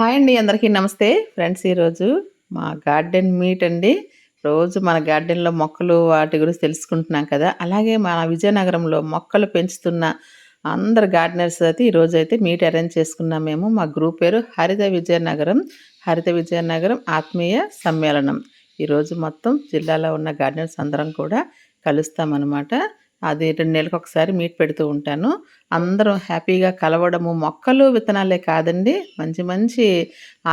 Hi అండి అందరికీ నమస్తే. ఫ్రెండ్స్ ఈరోజు మా గార్డెన్ మీట్ అండి. రోజు మన గార్డెన్లో మొక్కలు వాటి గురించి తెలుసుకుంటున్నాం కదా. అలాగే మన విజయనగరంలో మొక్కలు పెంచుతున్న అందరు గార్డెనర్స్ అయితే ఈరోజు అయితే మీట్ అరేంజ్ చేసుకున్నాం మేము. మా గ్రూప్ పేరు హరిత విజయనగరం. హరిత విజయనగరం ఆత్మీయ సమ్మేళనం. ఈరోజు మొత్తం జిల్లాలో ఉన్న గార్డెనర్స్ అందరం కూడా కలుస్తామన్నమాట. అది రెండు నెలలకు ఒకసారి మీట్ పెడుతూ ఉంటాను. అందరం హ్యాపీగా కలవడము మొక్కలు విత్తనాలే కాదండి. మంచి మంచి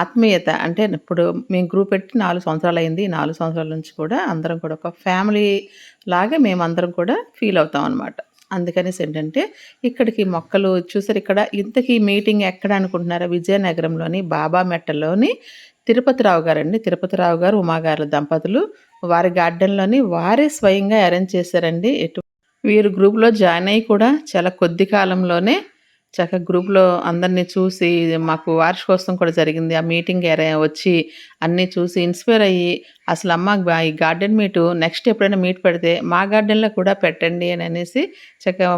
ఆత్మీయత అంటే ఇప్పుడు మేము గ్రూప్ పెట్టి నాలుగు సంవత్సరాలు అయింది. నాలుగు సంవత్సరాల నుంచి కూడా అందరం కూడా ఒక ఫ్యామిలీ లాగా మేమందరం కూడా ఫీల్ అవుతాం అనమాట అందుకనేసి ఏంటంటే ఇక్కడికి మొక్కలు చూసారు ఇక్కడ. ఇంతకీ మీటింగ్ ఎక్కడ అనుకుంటున్నారా? విజయనగరంలోని బాబా మెట్టలోని తిరుపతి రావు గారండి. తిరుపతి రావు గారు ఉమాగారు దంపతులు. వారి గార్డెన్లోని వారే స్వయంగా అరేంజ్ చేశారండి. ఎటు వీరు గ్రూప్లో జాయిన్ అయ్యి కూడా చాలా కొద్ది కాలంలోనే చక్కగా గ్రూప్లో అందరినీ చూసి మాకు వార్షికోత్సవం కూడా జరిగింది. ఆ మీటింగ్ వచ్చి అన్నీ చూసి ఇన్స్పైర్ అయ్యి అసలు అమ్మ ఈ గార్డెన్ మీటు నెక్స్ట్ ఎప్పుడైనా మీట్ పెడితే మా గార్డెన్లో కూడా పెట్టండి అని అనేసి చక్కగా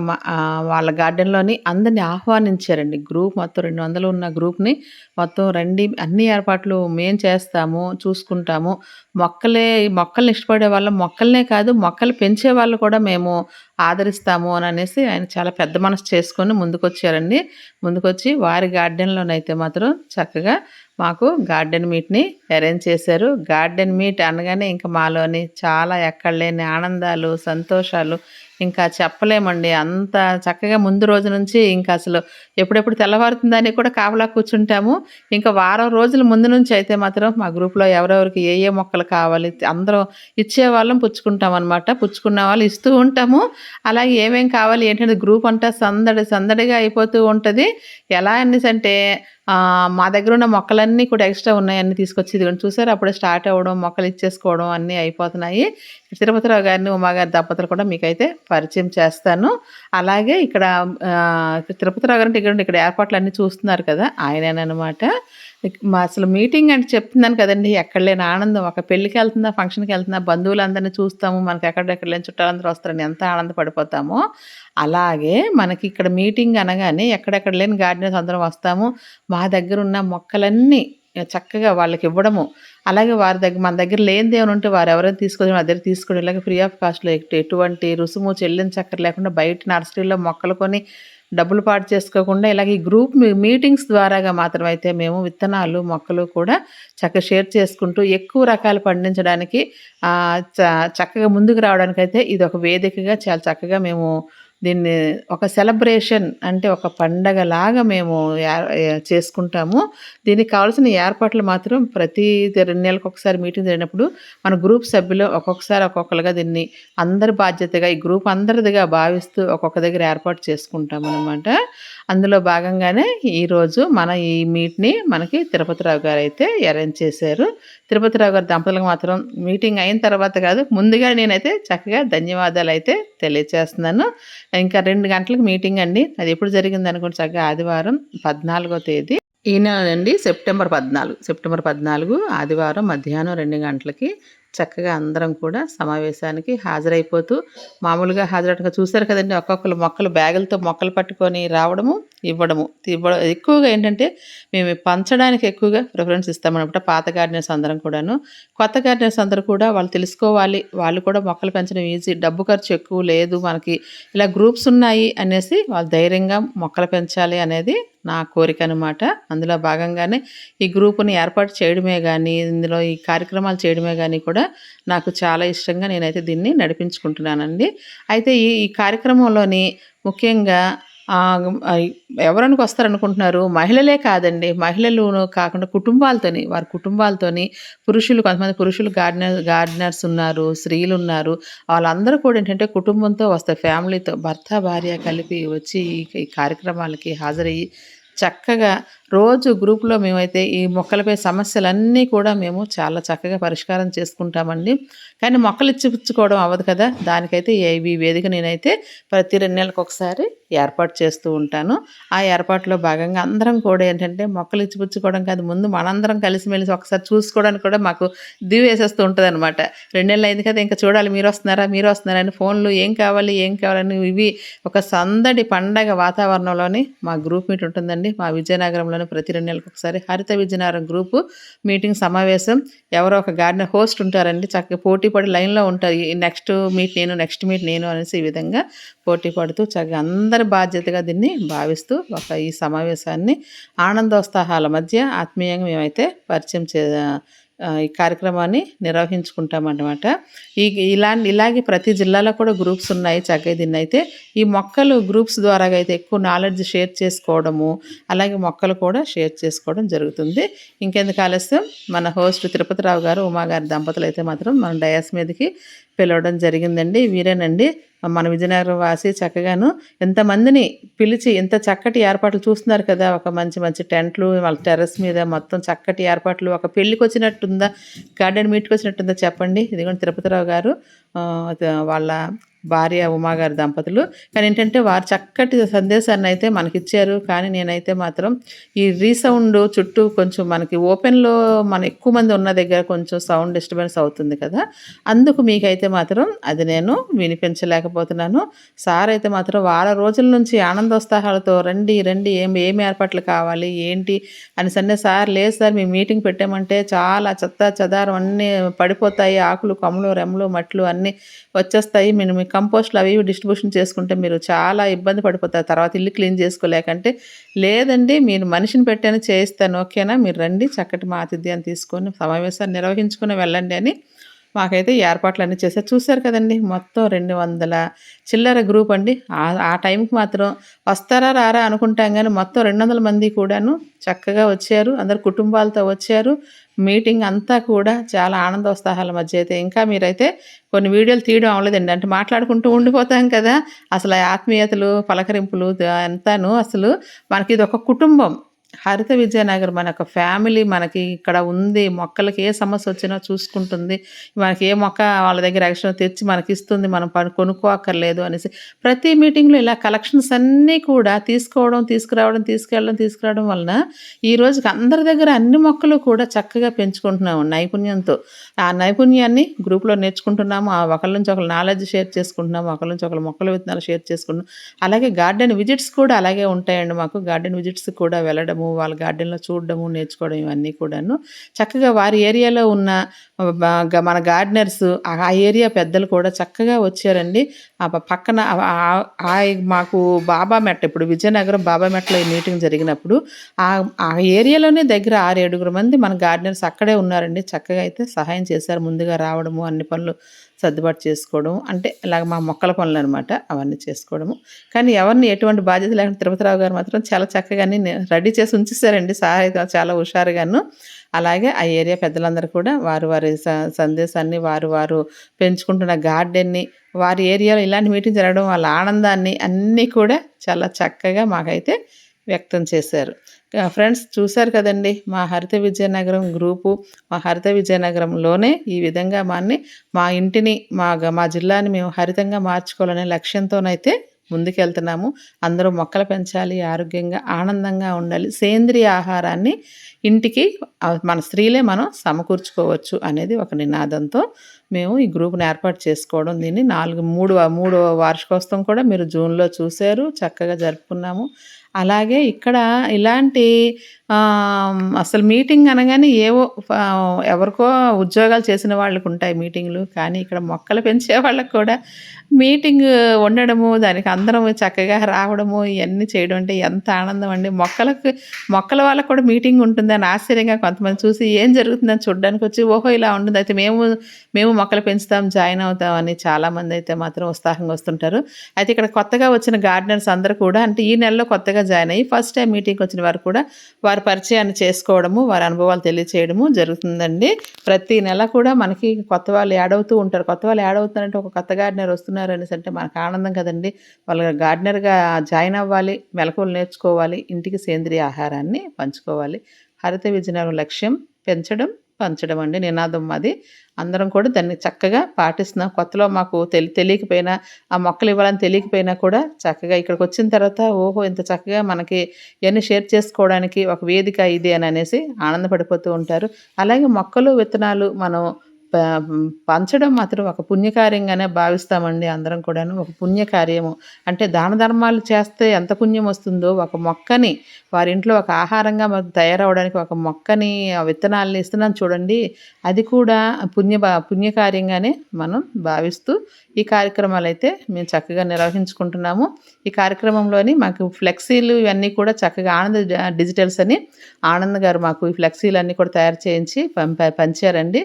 వాళ్ళ గార్డెన్లోని అందరినీ ఆహ్వానించారండి. గ్రూప్ మొత్తం రెండు వందలు ఉన్న గ్రూప్ని మొత్తం రండి అన్ని ఏర్పాట్లు మేము చేస్తాము చూసుకుంటాము. మొక్కలే మొక్కల్ని ఇష్టపడే వాళ్ళ మొక్కలనే కాదు మొక్కలు పెంచే వాళ్ళు కూడా మేము ఆదరిస్తాము అని అనేసి ఆయన చాలా పెద్ద మనసు చేసుకొని ముందుకొచ్చారండి. ముందుకొచ్చి వారి గార్డెన్లోనైతే మాత్రం చక్కగా మాకు గార్డెన్ మీట్ని అరేంజ్ చేశారు. గార్డెన్ మీట్ అనగానే ఇంకా మాలోని చాలా ఎక్కడలేని ఆనందాలు సంతోషాలు ఇంకా చెప్పలేమండి. అంత చక్కగా ముందు రోజు నుంచి ఇంకా అసలు ఎప్పుడెప్పుడు తెల్లవారుతుందని కూడా కావలా కూర్చుంటాము. ఇంకా వారం రోజుల ముందు నుంచి అయితే మాత్రం మా గ్రూప్లో ఎవరెవరికి ఏ ఏ మొక్కలు కావాలి అందరం ఇచ్చేవాళ్ళం పుచ్చుకుంటాం అనమాట పుచ్చుకున్న వాళ్ళు ఇస్తూ ఉంటాము. అలాగే ఏమేం కావాలి ఏంటంటే గ్రూప్ అంతా సందడి సందడిగా అయిపోతూ ఉంటుంది. ఎలా అనేసి అంటే మా దగ్గర ఉన్న మొక్కలన్నీ కూడా ఎక్స్ట్రా ఉన్నాయి అన్నీ తీసుకొచ్చి ఇదిగోండి. చూసారు? అప్పుడే స్టార్ట్ అవ్వడం మొక్కలు ఇచ్చేసుకోవడం అన్నీ అయిపోతున్నాయి. తిరుపతిరావు గారిని ఉమాగారి దంపతులు కూడా మీకైతే పరిచయం చేస్తాను. అలాగే ఇక్కడ తిరుపతిరావు గారి ఇక్కడ ఇక్కడ ఏర్పాట్లు అన్నీ చూస్తున్నారు కదా ఆయనేనమాట అసలు మీటింగ్ అంటే చెప్తున్నాను కదండి ఎక్కడ లేని ఆనందం. ఒక పెళ్ళికి వెళ్తుందా ఫంక్షన్కి వెళ్తుందా బంధువులందరినీ చూస్తాము మనకి ఎక్కడెక్కడ లేని చుట్టాలందరూ వస్తారని ఎంత ఆనందపడిపోతామో అలాగే మనకి ఇక్కడ మీటింగ్ అనగానే ఎక్కడెక్కడ లేని గార్డెన్స్ అందరం వస్తాము. మా దగ్గర ఉన్న మొక్కలన్నీ చక్కగా వాళ్ళకి ఇవ్వడము. అలాగే వారి దగ్గర మన దగ్గర లేనిది ఏమైనా ఉంటే వారు ఎవరైనా తీసుకొని మా దగ్గర తీసుకొని ఇలాగే ఫ్రీ ఆఫ్ కాస్ట్లో ఎటువంటి రుసుము చెల్లించక్కర్ లేకుండా బయట నర్సరీలో మొక్కలు కొని డబ్బులు పాటు చేసుకోకుండా ఇలాగ ఈ గ్రూప్ మీటింగ్స్ ద్వారాగా మాత్రమైతే మేము విత్తనాలు మొక్కలు కూడా చక్కగా షేర్ చేసుకుంటూ ఎక్కువ రకాలు పండించడానికి చక్కగా ముందుకు రావడానికైతే ఇది ఒక వేదికగా చాలా చక్కగా మేము దీన్ని ఒక సెలబ్రేషన్ అంటే ఒక పండగలాగా మేము చేసుకుంటాము. దీనికి కావాల్సిన ఏర్పాట్లు మాత్రం ప్రతి రెండు నెలలకు ఒకసారి మీటింగ్ జరిగినప్పుడు మన గ్రూప్ సభ్యులు ఒక్కొక్కసారి ఒక్కొక్కరుగా దీన్ని అందరి బాధ్యతగా ఈ గ్రూప్ అందరిదిగా భావిస్తూ ఒక్కొక్క దగ్గర ఏర్పాటు చేసుకుంటాం అనమాట అందులో భాగంగానే ఈరోజు మన ఈ మీట్ని మనకి తిరుపతిరావు గారు అయితే అరేంజ్ చేశారు. తిరుపతిరావు గారు దంపతులకు మాత్రం మీటింగ్ అయిన తర్వాత కాదు ముందుగా నేనైతే చక్కగా ధన్యవాదాలు అయితే తెలియచేస్తున్నాను. ఇంకా రెండు గంటలకు మీటింగ్ అండి. అది ఎప్పుడు జరిగింది అనుకోండి చక్కగా ఆదివారం పద్నాలుగో తేదీ. ఈ నెల అండి సెప్టెంబర్ పద్నాలుగు. సెప్టెంబర్ పద్నాలుగు ఆదివారం మధ్యాహ్నం రెండు గంటలకి చక్కగా అందరం కూడా సమావేశానికి హాజరైపోతూ మామూలుగా హాజరటగా చూశారు కదండి. ఒక్కొక్కరు మొక్కలు బ్యాగులతో మొక్కలు పట్టుకొని రావడము ఇవ్వడము. ఇవ్వడం ఎక్కువగా ఏంటంటే మేము పంచడానికి ఎక్కువగా ప్రిఫరెన్స్ ఇస్తామన్నమాట పాత గార్డెన్స్ అందరం కూడాను. కొత్త గార్డెన్స్ అందరూ కూడా వాళ్ళు తెలుసుకోవాలి. వాళ్ళు కూడా మొక్కలు పెంచడం ఈజీ. డబ్బు ఖర్చు ఎక్కువ లేదు. మనకి ఇలా గ్రూప్స్ ఉన్నాయి అనేసి వాళ్ళు ధైర్యంగా మొక్కలు పెంచాలి అనేది నా కోరిక అనమాట అందులో భాగంగానే ఈ గ్రూపుని ఏర్పాటు చేయడమే కానీ ఇందులో ఈ కార్యక్రమాలు చేయడమే కానీ కూడా నాకు చాలా ఇష్టంగా నేనైతే దీన్ని నడిపించుకుంటున్నానండి. అయితే ఈ ఈ కార్యక్రమంలోని ముఖ్యంగా ఎవరనుకు వస్తారనుకుంటున్నారు? మహిళలే కాదండి. మహిళలు కాకుండా కుటుంబాలతోని వారి కుటుంబాలతోని పురుషులు కొంతమంది పురుషులు గార్డెనర్ గార్డెనర్స్ ఉన్నారు స్త్రీలు ఉన్నారు. వాళ్ళందరూ కూడా ఏంటంటే కుటుంబంతో వస్తారు ఫ్యామిలీతో భర్త భార్య కలిపి వచ్చి ఈ కార్యక్రమాలకి హాజరయ్యి చక్కగా రోజు గ్రూప్లో మేమైతే ఈ మొక్కలపై సమస్యలన్నీ కూడా మేము చాలా చక్కగా పరిష్కారం చేసుకుంటామండి. కానీ మొక్కలు ఇచ్చిపుచ్చుకోవడం అవ్వదు కదా! దానికైతే ఈ వేదిక నేనైతే ప్రతి రెండు నెలలకు ఒకసారి ఏర్పాటు చేస్తూ ఉంటాను. ఆ ఏర్పాటులో భాగంగా అందరం కూడా ఏంటంటే మొక్కలు ఇచ్చిపుచ్చుకోవడం కాదు ముందు మనందరం కలిసిమెలిసి ఒకసారి చూసుకోవడానికి కూడా మాకు దివి వేసేస్తూ ఉంటుంది అనమాట రెండు నెలలు అయింది కదా ఇంకా చూడాలి మీరు వస్తున్నారా మీరు వస్తున్నారా అని ఫోన్లు ఏం కావాలి ఏం కావాలని ఇవి ఒక సందడి పండగ వాతావరణంలోని మా గ్రూప్ మీట్ ఉంటుందండి. మా విజయనగరంలో నినాదంలోనే ప్రతి రెండు నెలలకు ఒకసారి హరిత విజయనగరం గ్రూపు మీటింగ్ సమావేశం. ఎవరో ఒక గార్డెన్ హోస్ట్ ఉంటారండి. చక్కగా పోటీ పడి లైన్లో ఉంటారు. నెక్స్ట్ మీట్ నేను నెక్స్ట్ మీట్ నేను అనేసి ఈ విధంగా పోటీ పడుతూ చక్కగా అందరి బాధ్యతగా దీన్ని భావిస్తూ ఒక ఈ సమావేశాన్ని ఆనందోత్సాహాల మధ్య ఆత్మీయంగా మేమైతే పరిచయం చే ఈ కార్యక్రమాన్ని నిర్వహించుకుంటామన్నమాట. ఈ ఇలా ఇలాగే ప్రతి జిల్లాలో కూడా గ్రూప్స్ ఉన్నాయి చక్కగా దీన్ని అయితే ఈ మొక్కలు గ్రూప్స్ ద్వారా అయితే ఎక్కువ నాలెడ్జ్ షేర్ చేసుకోవడము అలాగే మొక్కలు కూడా షేర్ చేసుకోవడం జరుగుతుంది. ఇంకెందుకు ఆలస్యం? మన హోస్ట్ తిరుపతిరావు గారు ఉమాగారి దంపతులు అయితే మాత్రం మన డయాస్ మీదకి పిలవడం జరిగిందండి. వీరేనండి మన విజయనగరం వాసి చక్కగాను ఎంతమందిని పిలిచి ఇంత చక్కటి ఏర్పాట్లు చూస్తున్నారు కదా. ఒక మంచి మంచి టెంట్లు వాళ్ళ టెర్రస్ మీద మొత్తం చక్కటి ఏర్పాట్లు. ఒక పెళ్ళికి వచ్చినట్టుందా గార్డెన్ మీట్కి వచ్చినట్టుందా చెప్పండి? ఇదిగోండి తిరుపతిరావు గారు వాళ్ళ భార్య ఉమాగారి దంపతులు. కానీ ఏంటంటే వారు చక్కటి సందేశాన్ని అయితే మనకిచ్చారు. కానీ నేనైతే మాత్రం ఈ రీసౌండ్ చుట్టూ కొంచెం మనకి ఓపెన్లో మన ఎక్కువ మంది ఉన్న దగ్గర కొంచెం సౌండ్ డిస్టర్బెన్స్ అవుతుంది కదా. అందుకు మీకైతే మాత్రం అది నేను వినిపించలేకపోతున్నాను. సార్ అయితే మాత్రం వారం రోజుల నుంచి ఆనందోత్సాహాలతో రండి రండి ఏం ఏం ఏర్పాట్లు కావాలి ఏంటి అని సన్నే సార్ లేదు సార్ మీ మీటింగ్ పెట్టామంటే చాలా చెత్త చెదారం అన్నీ పడిపోతాయి. ఆకులు కొమ్మలు రెమ్మలు మట్లు అన్నీ వచ్చేస్తాయి. మేము కంపోస్ట్లు అవి ఇవి డిస్ట్రిబ్యూషన్ చేసుకుంటే మీరు చాలా ఇబ్బంది పడిపోతారు. తర్వాత ఇల్లు క్లీన్ చేసుకోలేకంటే లేదండి మీరు మనిషిని పెట్టాను చేయిస్తాను ఓకేనా? మీరు రండి చక్కటి మా ఆతిథ్యాన్ని తీసుకొని సమావేశాన్ని నిర్వహించుకుని వెళ్ళండి అని మాకైతే ఏర్పాట్లు అన్నీ చేశారు. చూశారు కదండి మొత్తం రెండు వందల చిల్లర గ్రూప్ అండి. ఆ- టైంకి మాత్రం వస్తారా రారా అనుకుంటాం కానీ మొత్తం రెండు వందల మంది కూడాను చక్కగా వచ్చారు. అందరు కుటుంబాలతో వచ్చారు. మీటింగ్ అంతా కూడా చాలా ఆనందోత్సాహాల మధ్య అయితే. ఇంకా మీరైతే కొన్ని వీడియోలు తీయడం అవ్వలేదండి అంటే మాట్లాడుకుంటూ ఉండిపోతాం కదా. అసలు ఆత్మీయతలు పలకరింపులు ఎంతను అంతాను అసలు మనకి ఇది ఒక కుటుంబం. హరిత విజయనగరం మన ఫ్యామిలీ మనకి ఇక్కడ ఉంది. మొక్కలకి ఏ సమస్య వచ్చినా చూసుకుంటుంది. మనకి ఏ మొక్క వాళ్ళ దగ్గర యాక్షన్ తెచ్చి మనకి ఇస్తుంది. మనం పని కొనుక్కోక్కర్లేదు అనేసి ప్రతి మీటింగ్లో ఇలా కలెక్షన్స్ అన్నీ కూడా తీసుకోవడం తీసుకురావడం తీసుకెళ్ళడం తీసుకురావడం వలన ఈ రోజుకి అందరి దగ్గర అన్ని మొక్కలు కూడా చక్కగా పెంచుకుంటున్నాము నైపుణ్యంతో. ఆ నైపుణ్యాన్ని గ్రూప్లో నేర్చుకుంటున్నాము. ఆ ఒకరి నుంచి ఒకరు నాలెడ్జ్ షేర్ చేసుకుంటున్నాము. ఒకరి నుంచి ఒకరు మొక్కల విత్తనాలు షేర్ చేసుకుంటున్నాం అలాగే గార్డెన్ విజిట్స్ కూడా అలాగే ఉంటాయండి మాకు. గార్డెన్ విజిట్స్ కూడా వెళ్ళడం వెళ్ళడము వాళ్ళ గార్డెన్లో చూడడము నేర్చుకోవడం ఇవన్నీ కూడాను. చక్కగా వారి ఏరియాలో ఉన్న మన గార్డెనర్స్ ఆ ఏరియా పెద్దలు కూడా చక్కగా వచ్చారండి. ఆ పక్కన ఆ- మాకు బాబా మెట్ట ఇప్పుడు విజయనగరం బాబా మెట్లో ఈ మీటింగ్ జరిగినప్పుడు ఆ ఆ ఏరియాలోనే దగ్గర ఆరు ఏడుగురు మంది మన గార్డెనర్స్ అక్కడే ఉన్నారండి. చక్కగా అయితే సహాయం చేశారు ముందుగా రావడము అన్ని పనులు సర్దుబాటు చేసుకోవడం అంటే ఇలాగ మా మొక్కల పనులు అనమాట అవన్నీ చేసుకోవడము. కానీ ఎవరిని ఎటువంటి బాధ్యత లేకుండా తిరుపతిరావు గారు మాత్రం చాలా చక్కగా రెడీ చేసి ఉంచేసారండి. సార్ చాలా హుషారుగాను. అలాగే ఆ ఏరియా పెద్దలందరూ కూడా వారు వారి స- సందేశాన్ని వారు వారు పెంచుకుంటున్న గార్డెన్ని వారి ఏరియాలో ఇలాంటి మీటింగ్ జరగడం వాళ్ళ ఆనందాన్ని అన్నీ కూడా చాలా చక్కగా మాకైతే వ్యక్తం చేశారు. ఫ్రెండ్స్ చూశారు కదండి మా హరిత విజయనగరం గ్రూపు. మా హరిత విజయనగరంలోనే ఈ విధంగా మాన్ని మా ఇంటిని మా మా జిల్లాని మేము హరితంగా మార్చుకోవాలనే లక్ష్యంతోనైతే ముందుకెళ్తున్నాము. అందరూ మొక్కలు పెంచాలి ఆరోగ్యంగా ఆనందంగా ఉండాలి. సేంద్రియ ఆహారాన్ని ఇంటికి మన స్త్రీలే మనం సమకూర్చుకోవచ్చు అనేది ఒక నినాదంతో మేము ఈ గ్రూప్ని ఏర్పాటు చేసుకోవడం దీన్ని. నాలుగు మూడు మూడు వార్షికోత్సవం కూడా మీరు జూన్లో చూశారు చక్కగా జరుపుకున్నాము. అలాగే ఇక్కడ ఇలాంటి అసలు మీటింగ్ అనగానే ఏవో ఎవరికో ఉద్యోగాలు చేసిన వాళ్ళకు ఉంటాయి మీటింగ్లు. కానీ ఇక్కడ మొక్కలు పెంచే వాళ్ళకు కూడా మీటింగ్ ఉండడము దానికి అందరం చక్కగా రావడము ఇవన్నీ చేయడం అంటే ఎంత ఆనందం అండి. మొక్కలకు మొక్కల వాళ్ళకు కూడా మీటింగ్ ఉంటుందని ఆశ్చర్యంగా కొంతమంది చూసి ఏం జరుగుతుందని చూడడానికి వచ్చి ఓహో ఇలా ఉంటుంది. అయితే మేము మేము మొక్కలు పెంచుతాం జాయిన్ అవుతాం అని చాలామంది అయితే మాత్రం ఉత్సాహంగా వస్తుంటారు. అయితే ఇక్కడ కొత్తగా వచ్చిన గార్డెనర్స్ అందరూ కూడా అంటే ఈ నెలలో కొత్తగా జాయిన్ అయ్యి ఫస్ట్ టైం మీటింగ్కి వచ్చిన వారు కూడా వారి పరిచయాన్ని చేసుకోవడము వారి అనుభవాలు తెలియచేయడము జరుగుతుందండి. ప్రతి నెల కూడా మనకి కొత్త వాళ్ళు యాడ్ అవుతూ ఉంటారు. కొత్త వాళ్ళు యాడ్ అవుతున్నారంటే ఒక కొత్త గార్డెనర్ వస్తున్నారు అనేసి అంటే మనకు ఆనందం కదండి. వాళ్ళ గార్డెనర్గా జాయిన్ అవ్వాలి మెలకువలు నేర్చుకోవాలి ఇంటికి సేంద్రియ ఆహారాన్ని పంచుకోవాలి. హరిత విజయనగరం లక్ష్యం పెంచడం పంచడం అండి నినాదం మాది అందరం కూడా దాన్ని చక్కగా పాటిస్తున్నాం. కొత్తలో మాకు తెలి తెలియకపోయినా ఆ మొక్కలు ఇవ్వాలని తెలియకపోయినా కూడా చక్కగా ఇక్కడికి వచ్చిన తర్వాత ఓహో ఇంత చక్కగా మనకి ఇవన్నీ షేర్ చేసుకోవడానికి ఒక వేదిక ఇది అని అనేసి ఆనందపడిపోతూ ఉంటారు. అలాగే మొక్కలు విత్తనాలు మనం పంచడం మాత్రం ఒక పుణ్యకార్యంగానే భావిస్తామండి అందరం కూడాను. ఒక పుణ్యకార్యము. అంటే దాన ధర్మాలు చేస్తే ఎంత పుణ్యం వస్తుందో, ఒక మొక్కని వారింట్లో ఒక ఆహారంగా మాకు తయారవ్వడానికి ఒక మొక్కని, విత్తనాలని విత్తనాల్ని ఇస్తున్నాం చూడండి. అది కూడా పుణ్య భా పుణ్యకార్యంగానే మనం భావిస్తూ ఈ కార్యక్రమాలు అయితే మేము చక్కగా నిర్వహించుకుంటున్నాము. ఈ కార్యక్రమంలోని మాకు ఫ్లెక్సీలు ఇవన్నీ కూడా చక్కగా ఆనంద డిజిటల్స్ అని ఆనంద్ గారు మాకు ఈ ఫ్లెక్సీలు అన్నీ కూడా తయారు చేయించి పంపారండి పంచారండి.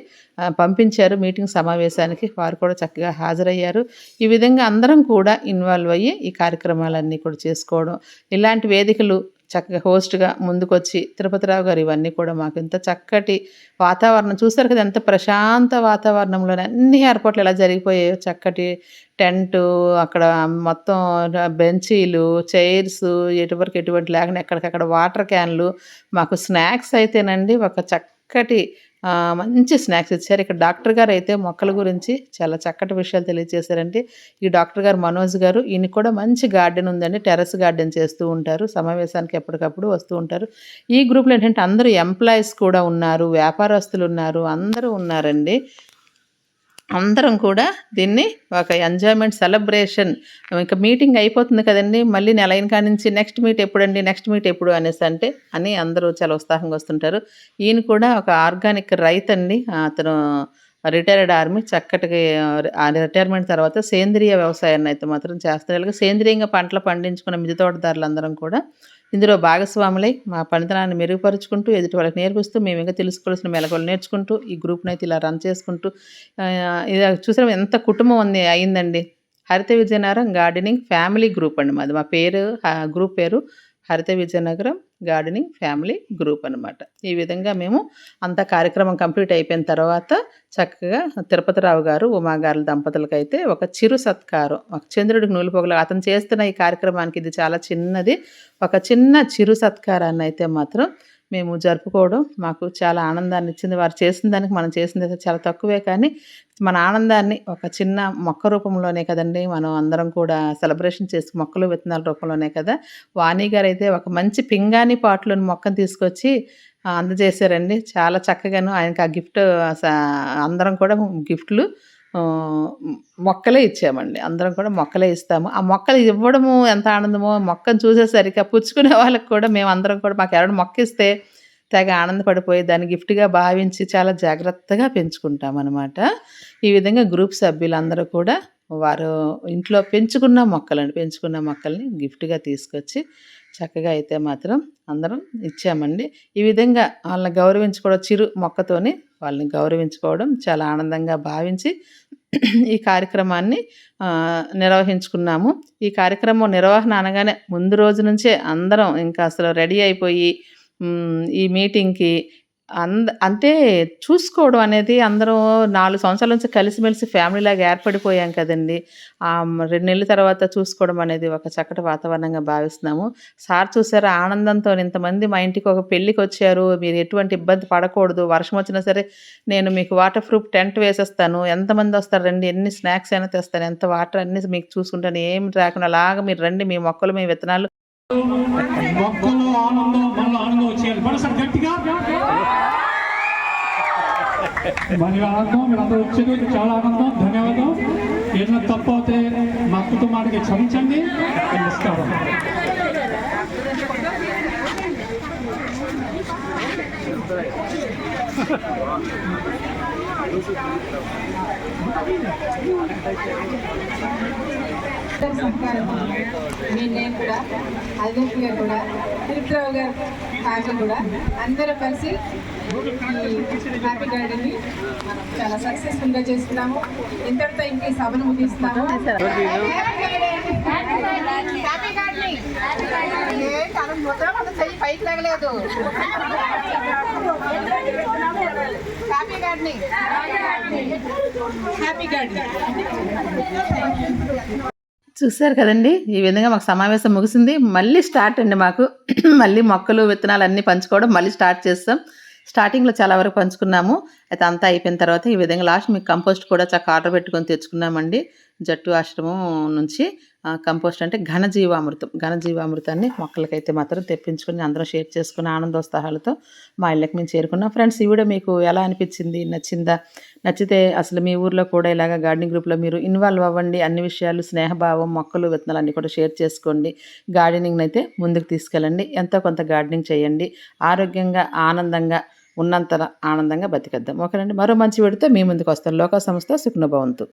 పంపించారు మీటింగ్ సమావేశానికి. వారు కూడా చక్కగా హాజరయ్యారు. ఈ విధంగా అందరం కూడా ఇన్వాల్వ్ అయ్యి ఈ కార్యక్రమాలన్నీ కూడా చేసుకోవడం. ఇలాంటి వేదికలు చక్కగా హోస్ట్‌గా ముందుకొచ్చి తిరుపతిరావు గారు ఇవన్నీ కూడా మాకు ఇంత చక్కటి వాతావరణం చూసారు కదా! ఎంత ప్రశాంత వాతావరణంలోనే అన్ని ఏర్పాట్లు ఎలా జరిగిపోయాయో చక్కటి టెంటు అక్కడ మొత్తం బెంచీలు, చైర్స్ ఎటువరకు ఎటువంటి లేకుండా ఎక్కడికక్కడ వాటర్ క్యాన్‌లు మాకు స్నాక్స్ అయితేనండి ఒక చక్కటి మంచి స్నాక్స్ ఇచ్చారు. ఇక్కడ డాక్టర్ గారు అయితే మొక్కల గురించి చాలా చక్కటి విషయాలు తెలియజేశారండి. ఈ డాక్టర్ గారు మనోజ్ గారు. ఈయన కూడా మంచి గార్డెన్ ఉందండి. టెర్రస్ గార్డెన్ చేస్తూ ఉంటారు. సమావేశానికి ఎప్పటికప్పుడు వస్తూ ఉంటారు. ఈ గ్రూప్‌లో ఏంటంటే అందరూ ఎంప్లాయీస్ కూడా ఉన్నారు. వ్యాపారస్తులు ఉన్నారు అందరూ ఉన్నారండి. అందరం కూడా దీన్ని ఒక ఎంజాయ్‌మెంట్ సెలబ్రేషన్ ఇంకా మీటింగ్ అయిపోతుంది కదండీ! మళ్ళీ నెల అయిన నుంచి నెక్స్ట్ మీట్ ఎప్పుడండి? నెక్స్ట్ మీట్ ఎప్పుడు అనేసి అంటే అని అందరూ చాలా ఉత్సాహంగా వస్తుంటారు. ఈయన కూడా ఒక ఆర్గానిక్ రైతండి. అతను రిటైర్డ్ ఆర్మీ చక్కటికి ఆ రిటైర్మెంట్ తర్వాత సేంద్రియ వ్యవసాయాన్ని అయితే మాత్రం చేస్తారు ఇలాగ సేంద్రియంగా పంటలు పండించుకున్న మిద్దె తోటదారులందరం కూడా ఇందులో భాగస్వాములై మా పనితనాన్ని మెరుగుపరుచుకుంటూ, ఎదుటి వాళ్ళకి నేర్పిస్తూ, మేము ఇంకా తెలుసుకోవాల్సిన మెళకువలు నేర్చుకుంటూ, ఈ గ్రూప్‌నైతే ఇలా రన్ చేసుకుంటూ ఇలా చూసారా ఎంత కుటుంబం ఉంది అయిందండి. Haritha Vizianagaram gardening family group అండి మాది. మా పేరు గ్రూప్ పేరు Haritha Vizianagaram gardening family group అనమాట. ఈ విధంగా మేము అంత కార్యక్రమం కంప్లీట్ అయిపోయిన తర్వాత చక్కగా తిరుపతిరావు గారు, ఉమాగారు దంపతులకు దంపతులకైతే ఒక చిరు సత్కారం. ఒక చంద్రుడికి నూలుపోగల అతను చేస్తున్న ఈ కార్యక్రమానికి ఇది చాలా చిన్నది. ఒక చిన్న చిరు సత్కారాన్ని అయితే మాత్రం మేము జరుపుకోవడం మాకు చాలా ఆనందాన్ని ఇచ్చింది. వారు చేసిన దానికి మనం చేసింది చాలా తక్కువే కానీ, మన ఆనందాన్ని ఒక చిన్న మొక్క రూపంలోనే కదండీ! మనం అందరం కూడా సెలబ్రేషన్ చేసి మొక్కలు, విత్తనాల రూపంలోనే కదా! వాణి గారు అయితే ఒక మంచి పింగాణి పాట్‌లోని మొక్కను తీసుకొచ్చి అందజేశారండి. చాలా చక్కగాను ఆయనకి ఆ గిఫ్ట్ అందరం కూడా గిఫ్ట్‌లు మొక్కలే ఇచ్చామండి. అందరం కూడా మొక్కలే ఇస్తాము. ఆ మొక్కలు ఇవ్వడము ఎంత ఆనందమో మొక్కను చూసేసరికి ఆ పుచ్చుకునే వాళ్ళకి కూడా మేము అందరం కూడా మాకు ఎవరైనా మొక్కిస్తే తెగ ఆనందపడిపోయి దాన్ని గిఫ్ట్‌గా భావించి చాలా జాగ్రత్తగా పెంచుకుంటామనమాట. ఈ విధంగా గ్రూప్ సభ్యులందరూ కూడా వారు ఇంట్లో పెంచుకున్న మొక్కలను పెంచుకున్న మొక్కల్ని గిఫ్ట్‌గా తీసుకొచ్చి చక్కగా అయితే మాత్రం అందరం ఇచ్చామండి. ఈ విధంగా వాళ్ళని గౌరవించుకోవడం చిరు మొక్కతోని వాళ్ళని గౌరవించుకోవడం చాలా ఆనందంగా భావించి ఈ కార్యక్రమాన్ని నిర్వహించుకున్నాము. ఈ కార్యక్రమం నిర్వహణ అనగానే ముందు రోజు నుంచే అందరం ఇంకా అసలు రెడీ అయిపోయి ఈ మీటింగ్‌కి అంద అంటే చూసుకోవడం అనేది అందరం నాలుగు సంవత్సరాల నుంచి కలిసిమెలిసి ఫ్యామిలీలాగా ఏర్పడిపోయాం కదండీ! ఆహ్, 2 నెలల తర్వాత చూసుకోవడం అనేది ఒక చక్కటి వాతావరణంగా భావిస్తున్నాము. సార్ చూసారా ఆనందంతో ఇంతమంది మా ఇంటికి ఒక పెళ్ళికొచ్చారు. మీరు ఎటువంటి ఇబ్బంది పడకూడదు. వర్షం వచ్చినా సరే నేను మీకు వాటర్ ప్రూఫ్ టెంట్ వేసేస్తాను. ఎంతమంది వస్తారు రండి. ఎన్ని స్నాక్స్ అయినా తెస్తాను. ఎంత వాటర్ అన్నీ మీకు చూసుకుంటాను. ఏమి రాకుండా అలాగా మీరు రండి. మీ మొక్కలు, మీ విత్తనాలు మొక్కలో ఆనందం మనలో ఆనందం వచ్చేయాలి. మనసారి గట్టిగా. మరి ఆనందం మీరందరూ వచ్చేది చాలా ఆనందం. ధన్యవాదం. ఏదైనా తప్పు అవుతే మా కుటుంబానికి క్షమించండి. నమస్కారం. సంస్కారం మీ నేను కూడా గారు కూడా తిరుపతిరావు గారు ఫ్యామిలీ కూడా అందరూ కలిసి హ్యాపీ గార్డెన్ని మనం చాలా సక్సెస్ఫుల్గా చేసుకున్నాము ఇంతటితో ఇంక సభను ముగిస్తున్నాము. పైకి లేగలేదు హ్యాపీ గార్డెనింగ్ హ్యాపీ గార్డెనింగ్ చూసారు కదండీ! ఈ విధంగా మాకు సమావేశం ముగిసింది. మళ్ళీ స్టార్ట్ అండి మాకు. మళ్ళీ మొక్కలు, విత్తనాలు అన్నీ పంచుకోవడం మళ్ళీ స్టార్ట్ చేస్తాం. స్టార్టింగ్‌లో చాలా వరకు పంచుకున్నాము. అయితే అంతా అయిపోయిన తర్వాత ఈ విధంగా లాస్ట్ మీకు కంపోస్ట్ కూడా చక్కగా ఆర్డర్ పెట్టుకొని తెచ్చుకున్నామండి. జట్టు ఆశ్రమం నుంచి కంపోస్ట్ అంటే ఘనజీవామృతం. ఘనజీవామృతాన్ని మొక్కలకైతే మాత్రం తెప్పించుకొని అందరం షేర్ చేసుకుని ఆనందోత్సాహాలతో మా ఇళ్ళకి మేము చేరుకున్నాం. ఫ్రెండ్స్ ఈ వీడియో మీకు ఎలా అనిపించింది? నచ్చిందా? నచ్చితే అసలు మీ ఊర్లో కూడా ఇలాగ గార్డెనింగ్ గ్రూప్లో మీరు ఇన్వాల్వ్ అవ్వండి. అన్ని విషయాలు స్నేహభావం మొక్కలు విత్తనాలు అన్నీ కూడా షేర్ చేసుకోండి. గార్డెనింగ్ని అయితే ముందుకు తీసుకెళ్ళండి. ఎంతో కొంత గార్డెనింగ్ చేయండి. ఆరోగ్యంగా ఆనందంగా ఉన్నంత ఆనందంగా బతికేద్దాం. ఓకేనండి. మరో మంచి వీడితో మీ ముందుకు వస్తాను. లోక సంస్థ సుఖ్నభవంతు.